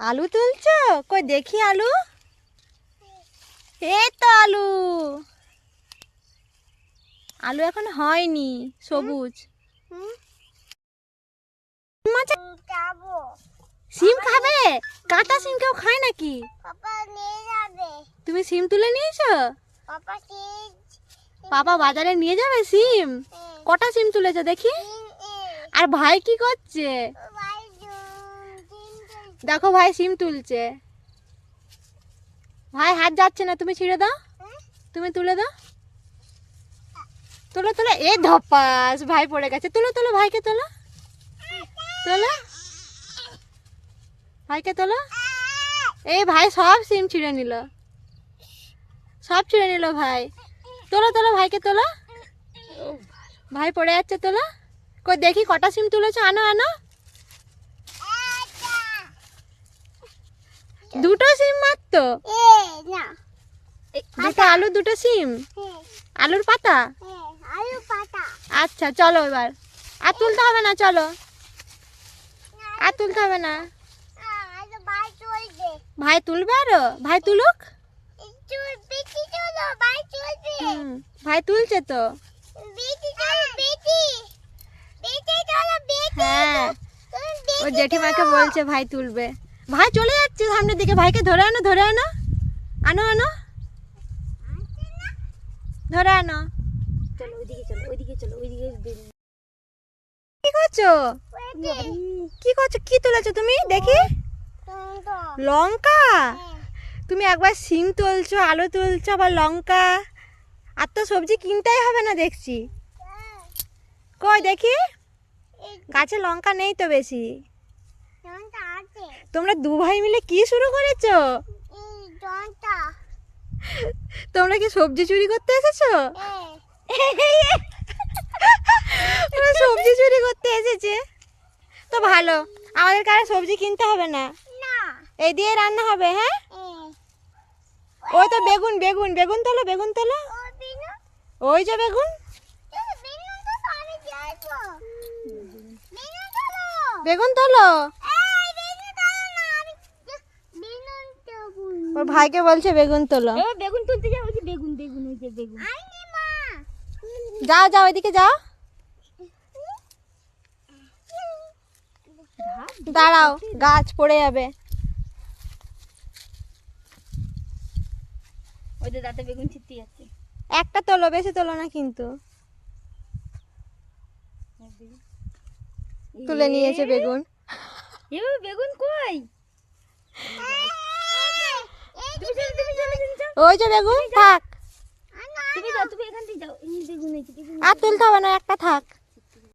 আলু তুলছো? কই দেখি আলু? এই তো আলু। আলু এখন হয়নি সবুজ। সিম খাবে? কাঁচা সিম কেউ খায় নাকি? তুমি সিম তুলে নিয়েছো? পাপা বাজারে নিয়ে যাবে সিম কটা সিম তুলেছো দেখি? আর ভাই কি করছে? দেখো ভাই সিম তুলছে। ভাই হাত যাচ্ছে না, তুমি ছিঁড়ে দাও। তুমি তুলে দাও। তোলো তোলো। এ ধপাস, ভাই পড়ে গেছে। তোলো তোলো, ভাইকে তোলো। তোলো। ভাইকে তোলো। এই ভাই সব সিম ছিঁড়ে নিল। সব ছিঁড়ে নিল ভাই। তোলো তোলো, ভাইকে তোলো। ভাই পড়ে যাচ্ছে, তোলো। দেখি কটা সিম তুলেছো? আনো আনো। দুটো সিম মাত্র? দুটো আলু দুটো সিম? আলুর পাতা? আচ্ছা চলো এবার। আর তুলতে হবে না চলো। আর তুলতে হবে না। ভাই তুলবে। আরও? ভাই তুলুক? ভাই তুলছে তো। হ্যাঁ। ও জেঠিমাকে বলছে ভাই তুলবে। ভাই চলে যাচ্ছে সামনের দিকে। ভাইকে ধরে আনো ধরে আনো। আনো আনো। ধরে আনো। চলো ওইদিকে চলো ওইদিকে চলো ওইদিকে কি করছ? কি করছ? কি তুলেছো তুমি? দেখি। লঙ্কা? তুমি একবার সিম তুলছো আলু তুলছো আবার লঙ্কা। আর তো সবজি কিনতেই হবে না দেখছি। কই দেখি। গাছে লঙ্কা নেই তো বেশি। তোমরা দু ভাই মিলে কি শুরু করেছ? তোমরা কি সবজি চুরি করতে এসেছ? সবজি চুরি করতে এসেছে? তো ভালো আমাদের কারে সবজি কিনতে হবে না। এই দিয়ে রান্না হবে হ্যাঁ? ওই তো বেগুন বেগুন বেগুন তোলো বেগুন তোলো। ওই যে বেগুন। বেগুন তোলো? ওর ভাইকে বলছে বেগুন তোলো। বেগুন তুলতে যাও যে বেগুন বেগুন ওই যে বেগুন। যাও যাও ওইদিকে যাও। দাঁড়াও গাছ পড়ে যাবে। ওই যে দাঁতে বেগুন ছিটতে যাচ্ছে। একটা তোলো বেশি তোলো না কিন্তু। তুলে নিয়েছে বেগুন। বেগুন কই তুমি চলো তুমি চলো তুমি চলো ওই যে বেগুন থাক। তুমি যাও তুমি এখান থেকে যাও। আর তুলতে হবে না একটা থাক।